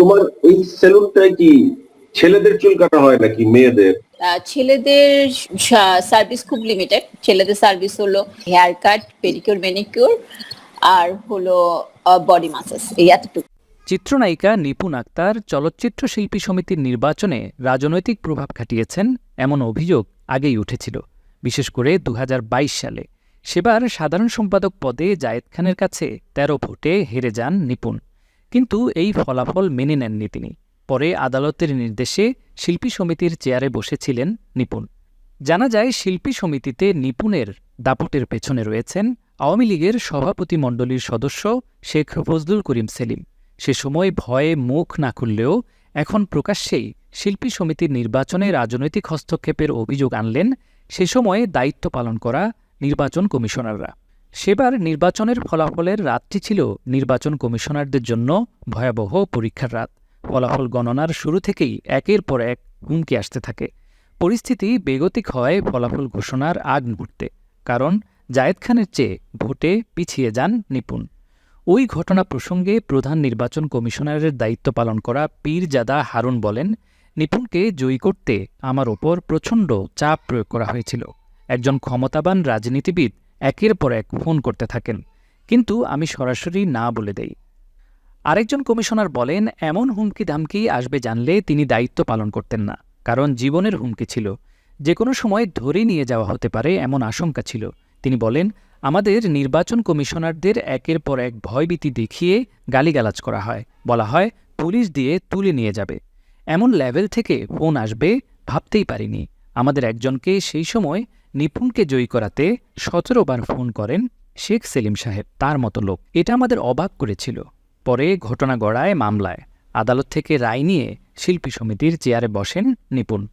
তোমার এই সেলুনটায় কি ছেলেদের চুল কাটা হয় নাকি মেয়েদের? ছেলেদের সার্ভিস খুব লিমিটেড ছেলেদের সার্ভিস হলো হেয়ার কাট পেডিকিউর ম্যানিকিউর আর হলো বডি মাসাজ এই এতটুকু। চিত্রনায়িকা নিপুণ আক্তার চলচ্চিত্র শিল্পী সমিতির নির্বাচনে রাজনৈতিক প্রভাব খাটিয়েছেন এমন অভিযোগ আগেই উঠেছিল বিশেষ করে দু হাজার বাইশ সালে। সেবার সাধারণ সম্পাদক পদে জায়েদ খানের কাছে ১৩ ভোটে হেরে যান নিপুণ। কিন্তু এই ফলাফল মেনে নেননি তিনি। পরে আদালতের নির্দেশে শিল্পী সমিতির চেয়ারে বসেছিলেন নিপুণ। জানা যায়, শিল্পী সমিতিতে নিপুণের দাপটের পেছনে রয়েছেন আওয়ামী লীগের সভাপতি মণ্ডলীর সদস্য শেখ ফজলুল করিম সেলিম। সে সময় ভয়ে মুখ না খুললেও এখন প্রকাশ্যেই শিল্পী সমিতির নির্বাচনে রাজনৈতিক হস্তক্ষেপের অভিযোগ আনলেন। সে সময়ে দায়িত্ব পালন করা নির্বাচন কমিশনাররা। সেবার নির্বাচনের ফলাফলের রাতটি ছিল নির্বাচন কমিশনারদের জন্য ভয়াবহ পরীক্ষার রাত। ফলাফল গণনার শুরু থেকেই একের পর এক হুমকি আসতে থাকে। পরিস্থিতি বেগতিক হয় ফলাফল ঘোষণার আগ মুহূর্তে, কারণ জায়েদ খানের চেয়ে ভোটে পিছিয়ে যান নিপুণ। ওই ঘটনা প্রসঙ্গে প্রধান নির্বাচন কমিশনারের দায়িত্ব পালন করা পীরজাদা হারুন বলেন, নিপুণকে জয়ী করতে আমার ওপর প্রচণ্ড চাপ প্রয়োগ করা হয়েছিল। একজন ক্ষমতাবান রাজনীতিবিদ একের পর এক ফোন করতে থাকেন, কিন্তু আমি সরাসরি না বলে দেই। আরেকজন কমিশনার বলেন, এমন হুমকি ধামকি আসবে জানলে তিনি দায়িত্ব পালন করতেন না, কারণ জীবনের হুমকি ছিল। যে কোনো সময় ধরে নিয়ে যাওয়া হতে পারে এমন আশঙ্কা ছিল। তিনি বলেন, আমাদের নির্বাচন কমিশনারদের একের পর এক ভয়ভীতি দেখিয়ে গালিগালাজ করা হয়। বলা হয়, পুলিশ দিয়ে তুলে নিয়ে যাবে। এমন লেভেল থেকে ফোন আসবে ভাবতেই পারিনি। আমাদের একজনকে সেই সময় নিপুণকে জয়ী করাতে সতেরো বার ফোন করেন শেখ সেলিম সাহেব, তার মতো লোক। এটা আমাদের অবাক করেছিল। পরে ঘটনা গড়ায় মামলায়। আদালত থেকে রায় নিয়ে শিল্পী সমিতির চেয়ারে বসেন নিপুণ।